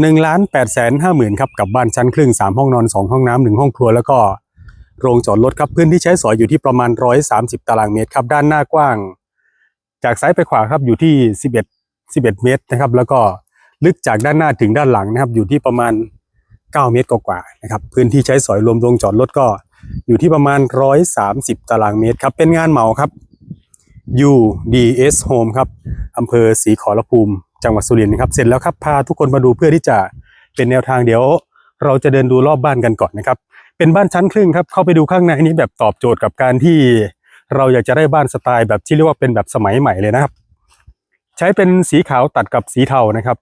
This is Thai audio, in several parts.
หนึ่งล้านแปดแสนห้าหมื่นครับกับบ้านชั้นครึ่งสามห้องนอนสองห้องน้ำหนึ่งห้องครัวแล้วก็โรงจอดรถครับพื้นที่ใช้สอยอยู่ที่ประมาณร้อยสามสิบตารางเมตรครับด้านหน้ากว้าง จากซ้ายไปขวาครับอยู่ที่สิบเอ็ดสิบเอ็ดเมตรนะครับ แล้วก็ลึกจากด้านหน้าถึงด้านหลังนะครับ อยู่ที่ประมาณเก้าเมตรกว่าๆนะครับพื้นที่ใช้สอยรวมโรงจอดรถก็อยู่ที่ประมาณร้อยสามสิบตารางเมตรครับเป็นงานเหมาครับ UDS Home ครับอำเภอศรีขอรภูมิ จังหวัดสุรินทร์นะครับเสร็จแล้วครับพาทุกคนมาดูเพื่อที่จะเป็นแนวทางเดี๋ยว เราจะเดินดูรอบบ้านกันก่อนนะครับ เป็นบ้านชั้นครึ่งครับเข้าไปดูข้างในนี้แบบตอบโจทย์กับการที่เราอยากจะได้บ้านสไตล์แบบที่เรียกว่าเป็นแบบสมัยใหม่เลยนะครับ ใช้เป็นสีขาวตัดกับสีเทานะครับ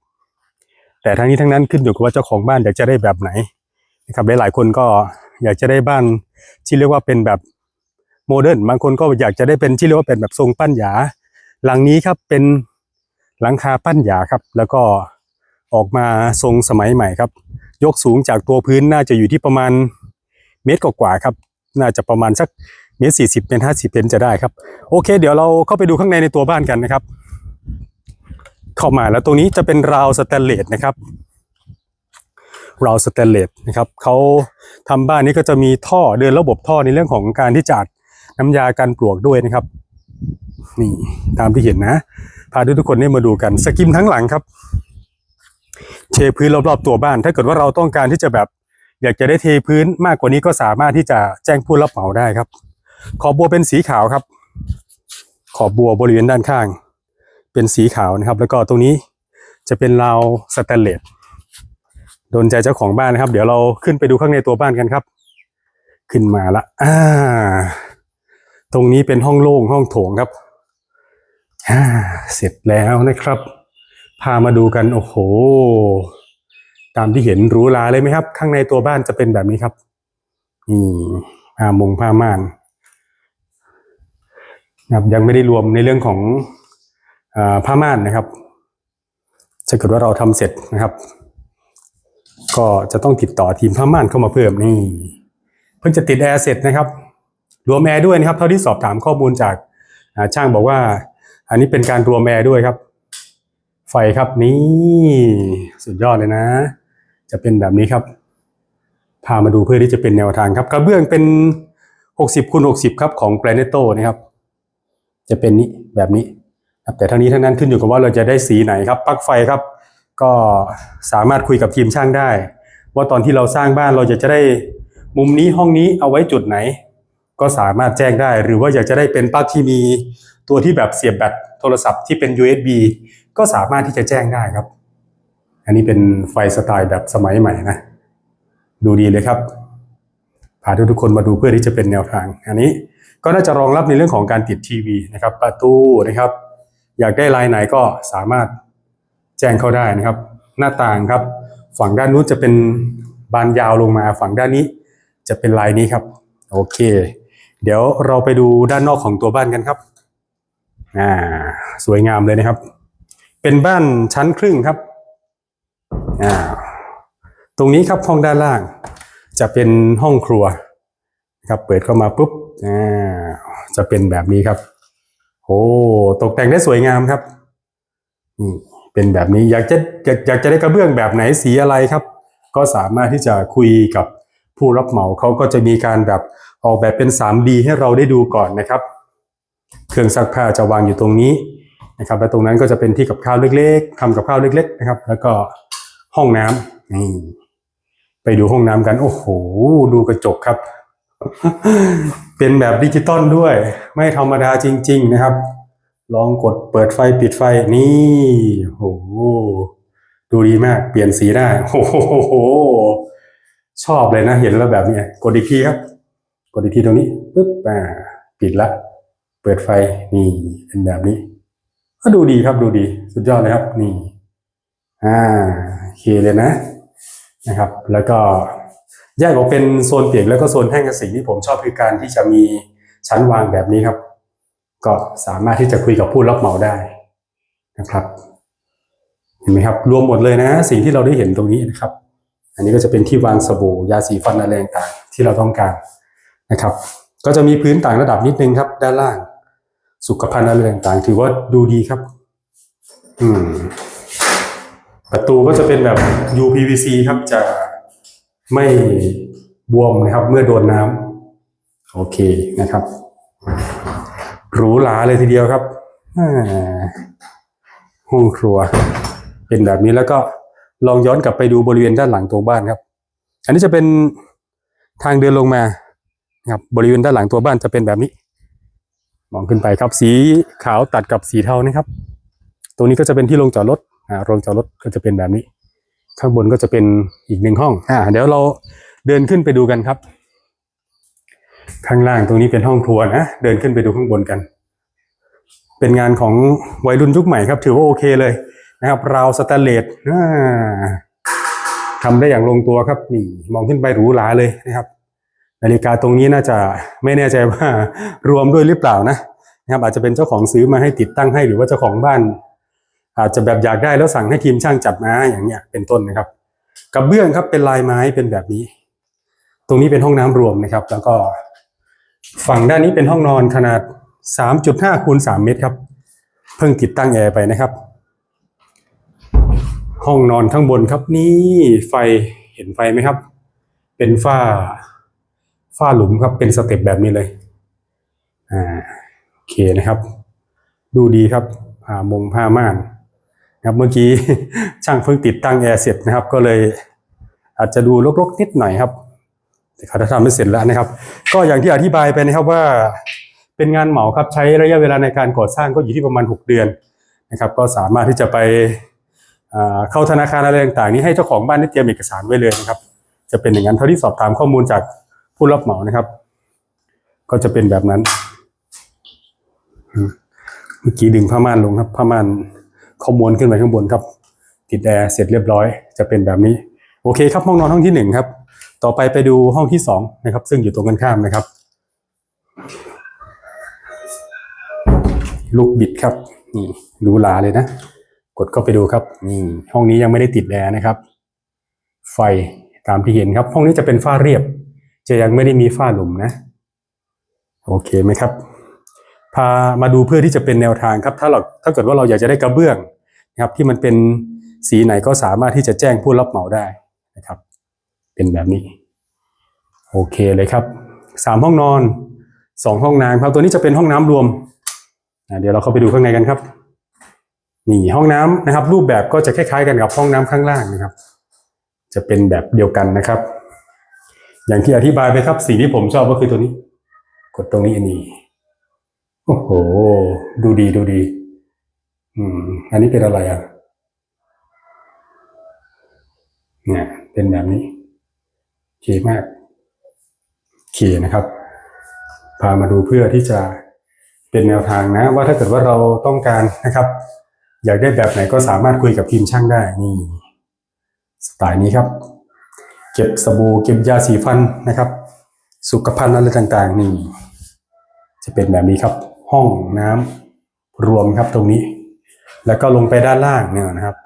แต่ทั้งนี้ทั้งนั้นขึ้นอยู่กับว่าเจ้าของบ้านอยากจะได้แบบไหนนะครับหลายๆคนก็อยากจะได้บ้านที่เรียกว่าเป็นแบบโมเดิร์นบางคนก็อยากจะได้เป็นที่เรียกว่าเป็นแบบทรงปั้นหยา หลังนี้ครับเป็น หลังคาปั้นหยาครับ แล้วก็ออกมาทรงสมัยใหม่ครับ ยกสูงจากตัวพื้นน่าจะอยู่ที่ประมาณเมตรกว่าๆครับ น่าจะประมาณสักเมตรสี่สิบเมตรห้าสิบเซนจะได้ครับ โอเค เดี๋ยวเราเข้าไปดูข้างในในตัวบ้านกันนะครับ เข้ามาแล้วตรงนี้จะเป็นราวสแตนเลสนะครับราวสแตนเลสนะครับเขาทำบ้านนี้ก็จะมีท่อเดินระบบท่อในเรื่องของการที่จัดน้ำยากันปลวกด้วยนะครับ นี่ตามที่เห็นนะ พาทุกคนได้มาดูกันสกิมทั้งหลังครับ เทพื้นรอบๆตัวบ้าน ถ้าเกิดว่าเราต้องการที่จะแบบ อยากจะได้เทพื้นมากกว่านี้ก็สามารถที่จะแจ้งผู้รับเหมาได้ครับ ขอบบัวเป็นสีขาวครับ ขอบบัวบริเวณด้านข้าง เป็นสีขาวนะครับ แล้วก็ตรงนี้จะเป็นราวสแตนเลสโดนใจเจ้าของบ้านนะครับ เดี๋ยวเราขึ้นไปดูข้างในตัวบ้านกันครับ ขึ้นมาละอ่า ตรงนี้เป็นห้องโล่งห้องโถงครับ เสร็จแล้วนะครับ พามาดูกันโอ้โห ตามที่เห็นหรูหราเลยไหมครับ ข้างในตัวบ้านจะเป็นแบบนี้ครับนี่ผ้ามงผ้าม่านนะครับยังไม่ได้รวมในเรื่องของอผ้าม่านนะครับถ้าเกิดว่าเราทำเสร็จนะครับ ก็จะต้องติดต่อทีมผ้าม่านเข้ามาเพิ่มนี่ เพิ่งจะติดแอร์เสร็จนะครับ รวมแอร์ด้วยนะครับ เท่าที่สอบถามข้อมูลจากช่างบอกว่า อันนี้เป็นการรวมแอร์ด้วยครับ ไฟครับนี่สุดยอดเลยนะ จะเป็นแบบนี้ครับ พามาดูเพื่อที่จะเป็นแนวทางครับ กระเบื้องเป็น 60คูณ60 ครับของ g r a n i t o นะครับ จะเป็นนี้แบบนี้ครับแต่ทั้งนี้ทั้งนั้นขึ้นอยู่กับว่าเราจะได้สีไหนครับปลั๊กไฟครับ ก็สามารถคุยกับทีมช่างได้ ว่าตอนที่เราสร้างบ้านเราจะจะได้มุมนี้ห้องนี้เอาไว้จุดไหน ก็สามารถแจ้งได้ หรือว่าอยากจะได้เป็นปลั๊กที่มีตัวที่แบบเสียบแบตโทรศัพท์ที่เป็น USB ก็สามารถที่จะแจ้งได้ครับ อันนี้เป็นไฟสไตล์แบบสมัยใหม่นะ ดูดีเลยครับพาทุกคนมาดูเพื่อที่จะเป็นแนวทาง อันนี้ก็น่าจะรองรับในเรื่องของการติดทีวีนะครับ ประตูนะครับ อยากได้ลายไหนก็สามารถแจ้งเข้าได้นะครับ หน้าต่างครับ ฝั่งด้านนู้นจะเป็นบานยาวลงมา ฝั่งด้านนี้จะเป็นลายนี้ครับ โอเค เดี๋ยวเราไปดูด้านนอกของตัวบ้านกันครับ อ่า สวยงามเลยนะครับ เป็นบ้านชั้นครึ่งครับ อ่า ตรงนี้ครับห้องด้านล่าง จะเป็นห้องครัวครับเปิดเข้ามาปุ๊บ อ่า จะเป็นแบบนี้ครับ โอ้ ตกแต่งได้สวยงามครับนี่เป็นแบบนี้ อยากจะอยากอยากจะได้กระเบื้องแบบไหนสีอะไรครับ ก็สามารถที่จะคุยกับผู้รับเหมาเขาก็จะมีการแบบ ออกแบบเป็น 3D ให้เราได้ดูก่อนนะครับ เครื่องซักผ้าจะวางอยู่ตรงนี้นะครับและตรงนั้นก็จะเป็นที่กับข้าวเล็กๆทำกับข้าวเล็ก ๆ นะครับ แล้วก็ห้องน้ำนี่ไปดูห้องน้ำกัน โอ้โห ดูกระจกครับ เป็นแบบดิจิตอลด้วย ไม่ธรรมดาจริง ๆ นะครับ ลองกดเปิดไฟปิดไฟนี่โอ้โหดูดีมาก เปลี่ยนสีได้โอ้โหชอบเลยนะ เห็นแล้วแบบนี้กดอีกทีครับ กดอีกทีตรงนี้ปุ๊บอ่าปิดละ เปิดไฟนี่เป็นแบบนี้ก็ดูดีครับดูดี สุดยอดเลยครับ นี่ อ่าโอเคเลยนะนะครับ แล้วก็แยกออกเป็นโซนเปียกแล้วก็โซนแห้งกับสิ่งที่ผมชอบคือการที่จะมีชั้นวางแบบนี้ครับ ก็สามารถที่จะคุยกับผู้รับเหมาได้นะครับ เห็นไหมครับ รวมหมดเลยนะ สิ่งที่เราได้เห็นตรงนี้นะครับ อันนี้ก็จะเป็นที่วางสบู่ยาสีฟันอะไรต่างที่เราต้องการ นะครับ ก็จะมีพื้นต่างระดับนิดนึงครับ ด้านล่าง สุขภัณฑ์อะไรต่างๆ ถือว่าดูดีครับ อืม ประตูก็จะเป็นแบบ UPVC ครับจะไม่บวมนะครับ เมื่อโดนน้ำโอเคนะครับหรูหราเลยทีเดียวครับห้องครัว เป็นแบบนี้แล้วก็ลองย้อนกลับไปดูบริเวณด้านหลังตัวบ้านครับ อันนี้จะเป็นทางเดินลงมา นะครับบริเวณด้านหลังตัวบ้านจะเป็นแบบนี้ มองขึ้นไปครับ สีขาวตัดกับสีเทานะครับ ตรงนี้ก็จะเป็นที่ลงจอดรถอ่าโรงจอดรถก็จะเป็นแบบนี้ ข้างบนก็จะเป็นอีกหนึ่งห้องอ่าเดี๋ยวเราเดินขึ้นไปดูกันครับ ข้างล่างตรงนี้เป็นห้องครัวนะเดินขึ้นไปดูข้างบนกัน เป็นงานของวัยรุ่นยุคใหม่ครับ ถือว่าโอเคเลยนะครับราวสแตนเลสทำได้อย่างลงตัวครับนี่มองขึ้นไปหรูหราเลยนะครับ นาฬิกาตรงนี้น่าจะไม่แน่ใจว่ารวมด้วยหรือเปล่านะนะครับอาจจะเป็นเจ้าของซื้อมาให้ติดตั้งให้หรือว่าเจ้าของบ้าน อาจจะแบบอยากได้แล้วสั่งให้ทีมช่างจัดมาอย่างเงี้ยเป็นต้นนะครับกระเบื้องครับเป็นลายไม้เป็นแบบนี้ ตรงนี้เป็นห้องน้ำรวมนะครับ แล้วก็ฝั่งด้านนี้เป็นห้องนอนขนาด 3.5คูณ3เมตรครับ เพิ่งติดตั้งแอร์ไปนะครับ ห้องนอนข้างบนครับนี่ไฟเห็นไฟไหมครับ เป็นฝ้า ฝ้าหลุมครับเป็นสเต็ปแบบนี้เลยอ่าโอเคนะครับ ดูดีครับผ้ามงผ้าม่านนะครับเมื่อกี้ช่างเพิ่งติดตั้งแอร์เสร็จนะครับ ก็เลยอาจจะดูรกๆนิดหน่อยครับ แต่เขาทำไม่เสร็จแล้วนะครับ ก็อย่างที่อธิบายไปนะครับว่าเป็นงานเหมาครับใช้ระยะเวลาในการก่อสร้างก็อยู่ที่ประมาณ 6 เดือนนะครับ ก็สามารถที่จะไปเข้าธนาคารอะไรต่างๆ นี้ให้เจ้าของบ้านได้เตรียมเอกสารไว้เลยนะครับ จะเป็นอย่างนั้นเท่าที่สอบถามข้อมูลจาก ผู้รับเหมานะครับ ก็จะเป็นแบบนั้น เมื่อกี้ดึงผ้าม่านลงครับผ้าม่านข้อมูลขึ้นไปข้างบนครับ ติดแอร์เสร็จเรียบร้อย จะเป็นแบบนี้ โอเคครับห้องนอนห้องที่หนึ่งครับ ต่อไปไปดูห้องที่สองนะครับ ซึ่งอยู่ตรงกันข้ามนะครับ ลูกบิดครับ นี่หรูหราเลยนะ กดเข้าไปดูครับนี่ห้องนี้ยังไม่ได้ติดแอร์นะครับ ไฟตามที่เห็นครับ ห้องนี้จะเป็นฝ้าเรียบ จะยังไม่ได้มีฝ้าหลุมนะ โอเคไหมครับ พามาดูเพื่อที่จะเป็นแนวทางครับ ถ้าเราถ้าเกิดว่าเราอยากจะได้กระเบื้องนะครับ ที่มันเป็นสีไหนก็สามารถที่จะแจ้งผู้รับเหมาได้นะครับ เป็นแบบนี้ โอเคเลยครับสามห้องนอนสองห้องน้ำครับ ตัวนี้จะเป็นห้องน้ำรวมอะเดี๋ยวเราเข้าไปดูข้างในกันครับ นี่ห้องน้ำนะครับ รูปแบบก็จะคล้ายๆกันกับห้องน้ำข้างล่างนะครับ จะเป็นแบบเดียวกันนะครับ อย่างที่อธิบายไปครับสิ่งที่ผมชอบก็คือตัวนี้ กดตรงนี้อันนี้โอ้โห ดูดีดูดี อืม อันนี้เป็นอะไรอะเนี่ยเป็นแบบนี้เคมากเคนะครับ พามาดูเพื่อที่จะเป็นแนวทางนะ ว่าถ้าเกิดว่าเราต้องการนะครับ อยากได้แบบไหนก็สามารถคุยกับทีมช่างได้นี่ สไตล์นี้ครับ เก็บสบู่เก็บยาสีฟันนะครับ สุขภัณฑ์อะไรต่างๆ นี่ จะเป็นแบบนี้ครับ ห้องน้ำรวมครับตรงนี้ แล้วก็ลงไปด้านล่างเนี่ยนะครับ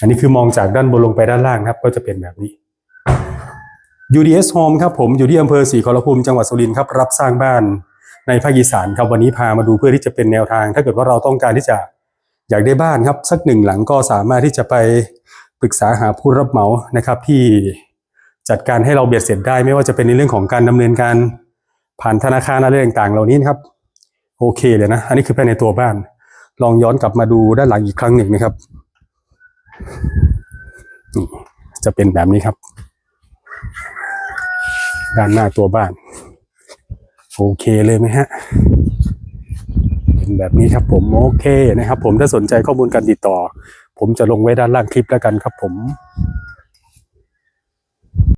อันนี้คือมองจากด้านบนลงไปด้านล่างครับ ก็จะเป็นแบบนี้ UDS Home ครับผมอยู่ที่อำเภอศรีขอรภูมิจังหวัดสุรินทร์ครับรับสร้างบ้านในภาคอีสานครับวันนี้พามาดูเพื่อที่จะเป็นแนวทาง ถ้าเกิดว่าเราต้องการที่จะอยากได้บ้านครับ สักหนึ่งหลังก็สามารถที่จะไปปรึกษาหาผู้รับเหมานะครับที่ จัดการให้เราเบียดเสร็จได้ ไม่ว่าจะเป็นในเรื่องของการดำเนินการผ่านธนาคารอะไรต่างๆ เหล่านี้นะครับ โอเคเลยนะ อันนี้คือภายในตัวบ้าน ลองย้อนกลับมาดูด้านหลังอีกครั้งหนึ่งนะครับนี่จะเป็นแบบนี้ครับ ด้านหน้าตัวบ้าน โอเคเลยไหมฮะเป็นแบบนี้ครับผมโอเคนะครับ ผมถ้าสนใจข้อมูลการติดต่อ ผมจะลงไว้ด้านล่างคลิปแล้วกันครับผม